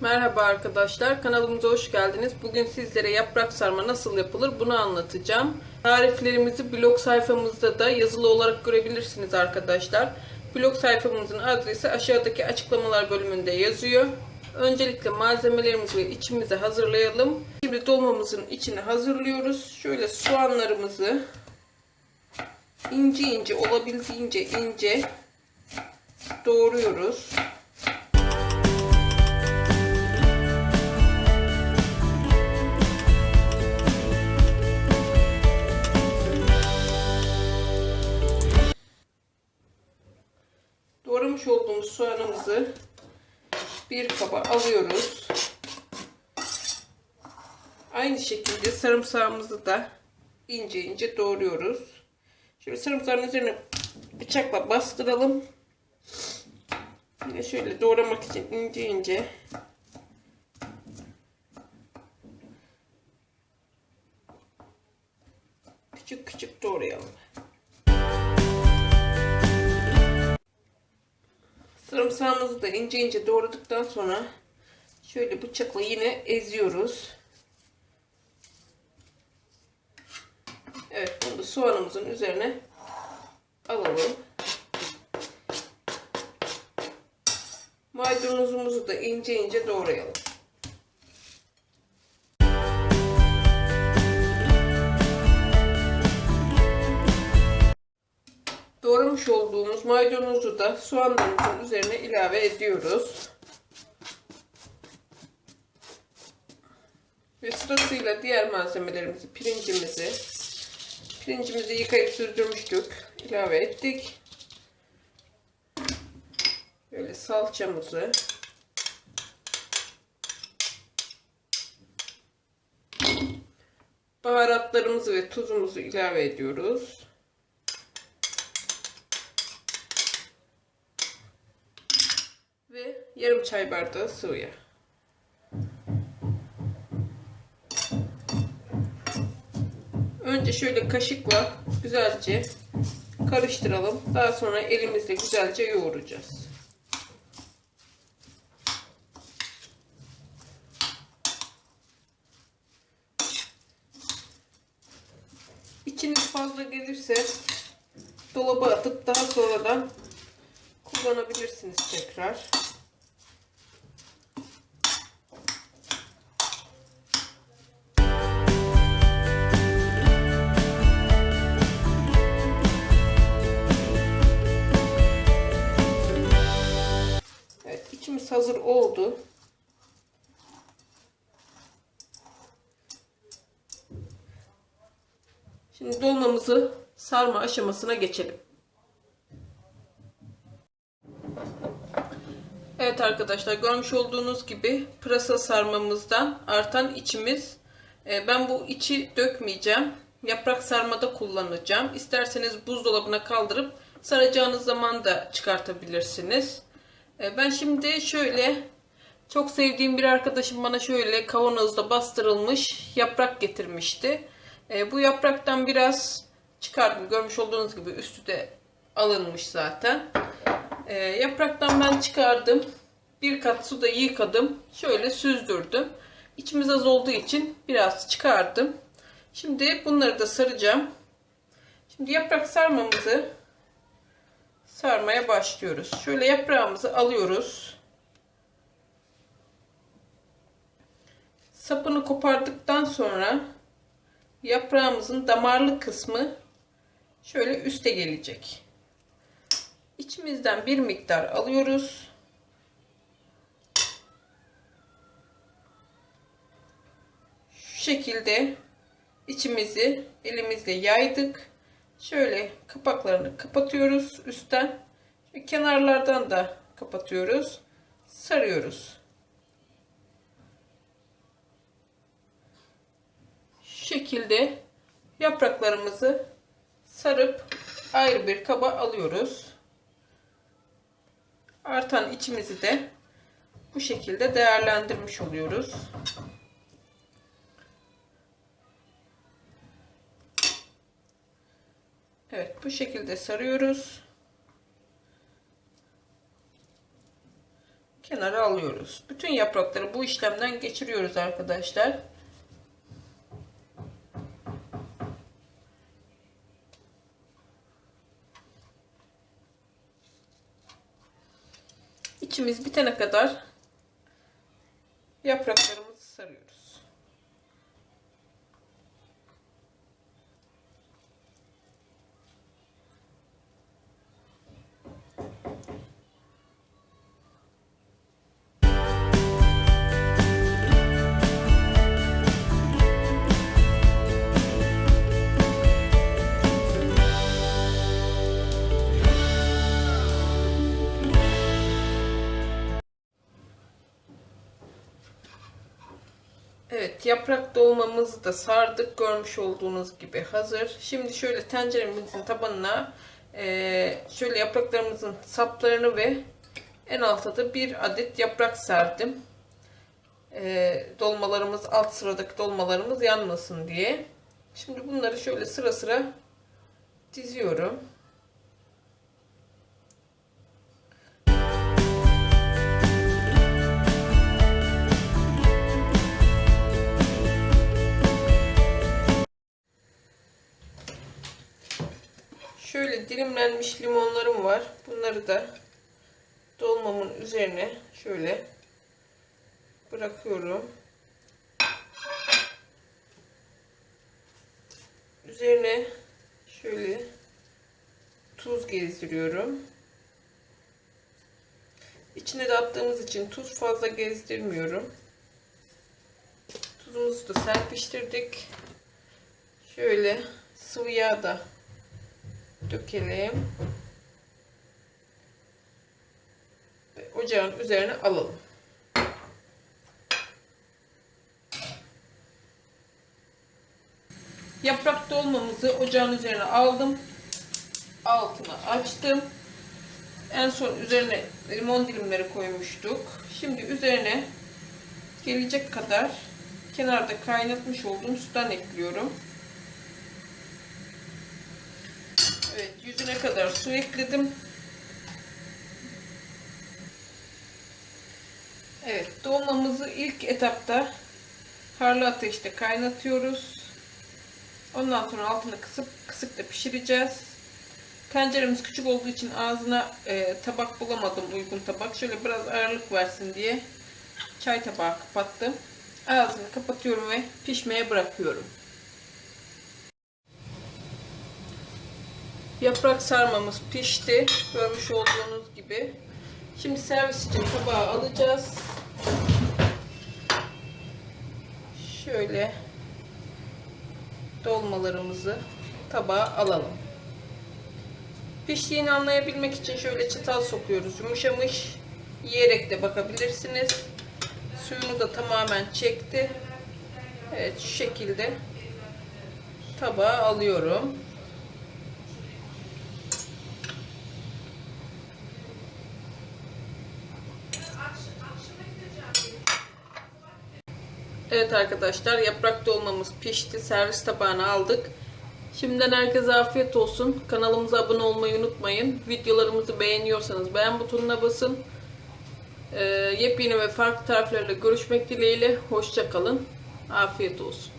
Merhaba arkadaşlar, kanalımıza hoş geldiniz. Bugün sizlere yaprak sarma nasıl yapılır bunu anlatacağım. Tariflerimizi blog sayfamızda da yazılı olarak görebilirsiniz arkadaşlar. Blog sayfamızın adresi aşağıdaki açıklamalar bölümünde yazıyor. Öncelikle malzemelerimizi ve içimizi hazırlayalım. Şimdi dolmamızın içini hazırlıyoruz. Şöyle soğanlarımızı ince ince olabildiğince ince doğruyoruz. Soğanımızı bir kaba alıyoruz. Aynı şekilde sarımsağımızı da ince ince doğruyoruz. Şöyle sarımsağın üzerine bıçakla bastıralım. Yine şöyle doğramak için ince ince küçük küçük doğrayalım. Sarımsağımızı da ince ince doğradıktan sonra şöyle bıçakla yine eziyoruz. Evet bunu da soğanımızın üzerine alalım. Maydanozumuzu da ince ince doğrayalım. Doğramış olduğumuz maydanozu da soğanlarımızın üzerine ilave ediyoruz. Ve sırasıyla diğer malzemelerimizi, pirincimizi, pirincimizi yıkayıp süzdürmüştük. ilave ettik. Böyle salçamızı, baharatlarımızı ve tuzumuzu ilave ediyoruz. ve yarım çay bardağı sıvı yağ. Önce şöyle kaşıkla güzelce karıştıralım. Daha sonra elimizle güzelce yoğuracağız. İçiniz fazla gelirse dolaba atıp daha sonradan kullanabilirsiniz tekrar. Oldu. Şimdi dolmamızı sarma aşamasına geçelim. Evet arkadaşlar görmüş olduğunuz gibi pırasa sarmamızdan artan içimiz. Ee, ben bu içi dökmeyeceğim. Yaprak sarmada kullanacağım. İsterseniz buzdolabına kaldırıp saracağınız zaman da çıkartabilirsiniz. Ee, ben şimdi şöyle çok sevdiğim bir arkadaşım bana şöyle kavanozda bastırılmış yaprak getirmişti. Ee, bu yapraktan biraz çıkardım. Görmüş olduğunuz gibi üstü de alınmış zaten. E, yapraktan ben çıkardım. Bir kat suda yıkadım. Şöyle süzdürdüm. İçimiz az olduğu için biraz çıkardım. Şimdi bunları da saracağım. Şimdi yaprak sarmamızı sarmaya başlıyoruz. Şöyle yaprağımızı alıyoruz. Sapını kopardıktan sonra yaprağımızın damarlı kısmı şöyle üste gelecek. İçimizden bir miktar alıyoruz. Şu şekilde içimizi elimizle yaydık. Şöyle kapaklarını kapatıyoruz üstten. Ve kenarlardan da kapatıyoruz. Sarıyoruz. Şu şekilde yapraklarımızı sarıp ayrı bir kaba alıyoruz. Artan içimizi de bu şekilde değerlendirmiş oluyoruz. Bu şekilde sarıyoruz. kenara alıyoruz. Bütün yaprakları bu işlemden geçiriyoruz arkadaşlar. İçimiz bitene kadar yapraklarımızı sarıyoruz. Evet yaprak dolmamızı da sardık görmüş olduğunuz gibi hazır. Şimdi şöyle tenceremizin tabanına eee, şöyle yapraklarımızın saplarını ve en alta da bir adet yaprak serdim. Eee, dolmalarımız alt sıradaki dolmalarımız yanmasın diye. Şimdi bunları şöyle sıra sıra diziyorum. Şöyle dilimlenmiş limonlarım var. Bunları da dolmamın üzerine şöyle bırakıyorum. Üzerine şöyle tuz gezdiriyorum. İçine de attığımız için tuz fazla gezdirmiyorum. Tuzumuzu da serpiştirdik. Şöyle sıvı yağ da dökelim. Ve ocağın üzerine alalım. Yaprak dolmamızı ocağın üzerine aldım. Altını açtım. En son üzerine limon dilimleri koymuştuk. Şimdi üzerine gelecek kadar kenarda kaynatmış olduğum sudan ekliyorum. Evet yüzüne kadar su ekledim. Evet dolmamızı ilk etapta harlı ateşte kaynatıyoruz. Ondan sonra altını kısıp kısık da pişireceğiz. Tenceremiz küçük olduğu için ağzına e, tabak bulamadım uygun tabak. Şöyle biraz ağırlık versin diye çay tabağı kapattım. Ağzını kapatıyorum ve pişmeye bırakıyorum. Yaprak sarmamız pişti. Görmüş olduğunuz gibi. Şimdi servis için tabağa alacağız. Şöyle dolmalarımızı tabağa alalım. Piştiğini anlayabilmek için şöyle çatal sokuyoruz. Yumuşamış. Yiyerek de bakabilirsiniz. Suyunu da tamamen çekti. Evet şu şekilde tabağa alıyorum. Evet arkadaşlar yaprak dolmamız pişti. Servis tabağına aldık. Şimdiden herkese afiyet olsun. Kanalımıza abone olmayı unutmayın. Videolarımızı beğeniyorsanız beğen butonuna basın. Ee, yepyeni ve farklı tariflerle görüşmek dileğiyle. Hoşçakalın. Afiyet olsun.